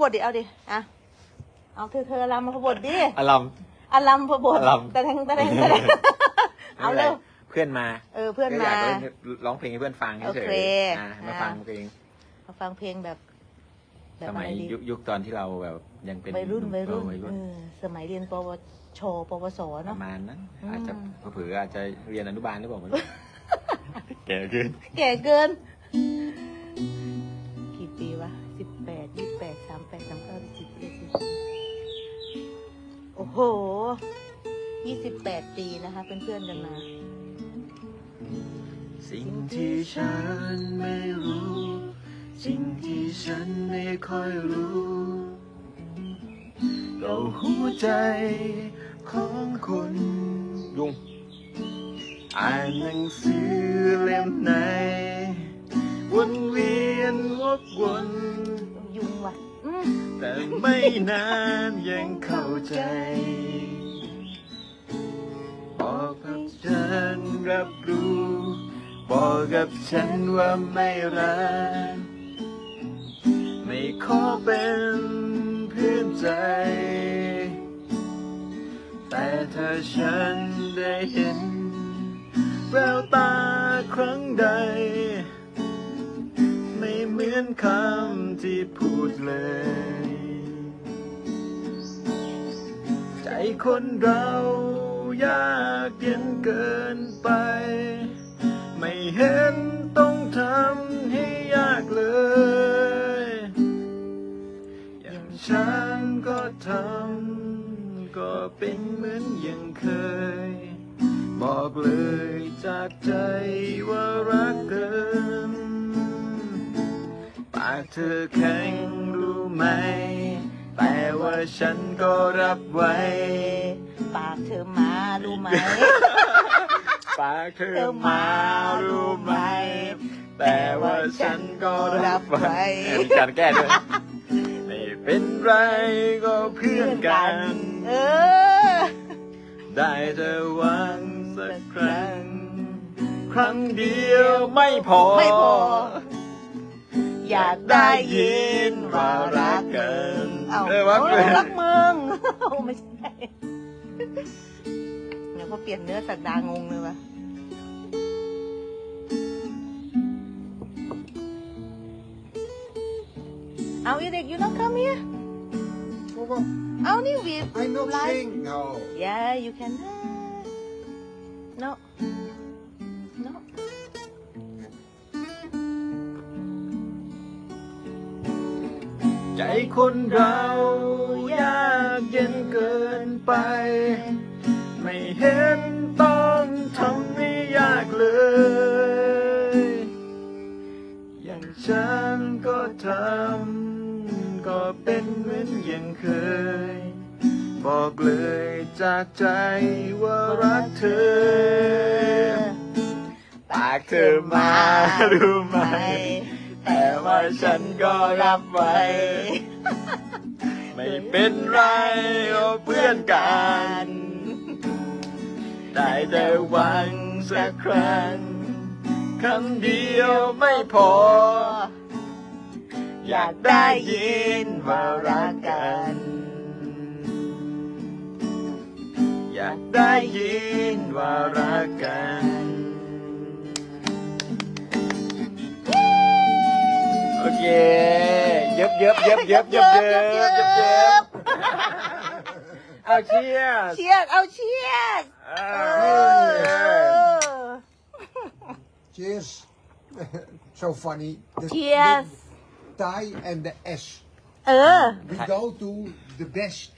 บทดิเอาดิอะเอาเธอเธอลำมาพบทดิอารมณ์อารัมพบทอารัมตะแทงตะแทงตะแทงเอาเร็ว เพื่อนมาเออเพื่อนก็มาอยากเล่นร้องเพลงให้เพื่อนฟังเฉโอยเคๆอะมาอ่า ฟังเพลงมาฟังเพลงแบบ แบบสอะมัไรยดียุคยุคตอนที่เราแบบยังเป็นวัยรุ่นวัยรุ่นเออวัยรุ่นเออสมัยเรียนปวชปวสปเนาะ ระมาณนั้นอืม อาจจะเผื่อๆอาจจะเรียนอนุบาลหรือเปล่าไม่รู้ แก่ขึ้นแก่เกิน โหยี่สิบแปดปีนะคะเป็นเพื่อนๆกันมา สิ่งที่ฉันไม่รู้ สิ่งที่ฉันไม่ค่อยรู้ก็หัวใจของคุณยุงอ่านหนังสือเล่มไหนวนเวียนวกวน ว่ะแต่ไม่นานยังเข้าใจบอกกับฉันรับรู้บอกกับฉันว่าไม่รัก ไม่ขอเป็นเพื่อนใจ แต่ถ้าฉันได้เห็นแววตาครั้งใด ไม่เหมือนคำที่พูดเลย ใจคนเรายากเย็นเกินไป ไม่เห็นต้องทำให้ยากเลย อย่างฉันก็ทำก็เป็นเหมือนอย่างเคย บอกเลยจากใจว่ารักเกินปาก เธอแข็งรู้ไหม แต่ว่าฉันก็รับไว้ ปากเธอมารู้ไหม ปากเธอมารู้ไหม แต่ว่าฉันก็รับไว้มีการแก้ด้วยไม่เป็นไรก็เพื่อนกัน เออ ได้เธอหวังสักครั้ง ครั้งเดียวไม่พอไม่พอ อยากได้ยินว่ารักเกินเอาเออว่าเอเกิอนรักมึงเอาไม่ใช่เดี๋ยวพอเปลี่ยนเนื้อสักดางงเลยวะเอาอีเด็ก you not come here For what? เอานี่วี I not live sing. Oh. yeah you can no no ใจคนเรายากเย็นเกินไป ไม่เห็นต้องทำให้ยากเลย อย่างฉันก็ทำก็เป็นเหมือนอย่างเคย บอกเลยจากใจว่ารักเธอปากเธอมารู้ไหมแต่ว่า ฉันก็รับไว้ ไม่เป็นไรเอเพื่อนกัน ได้แต่หวังสักครั้งคำเดียวไม่พอ อยากได้ยินว่ารักกัน อยากได้ยินว่ารักกัน เยิบเยิบเยิบเยิบเยิบเยิบเยิบเอาเชียร์เชียร์เอาเชียร์เ Cheers. Oh. so funny. This Cheers. The Thai and the S. Uh. We go to the best.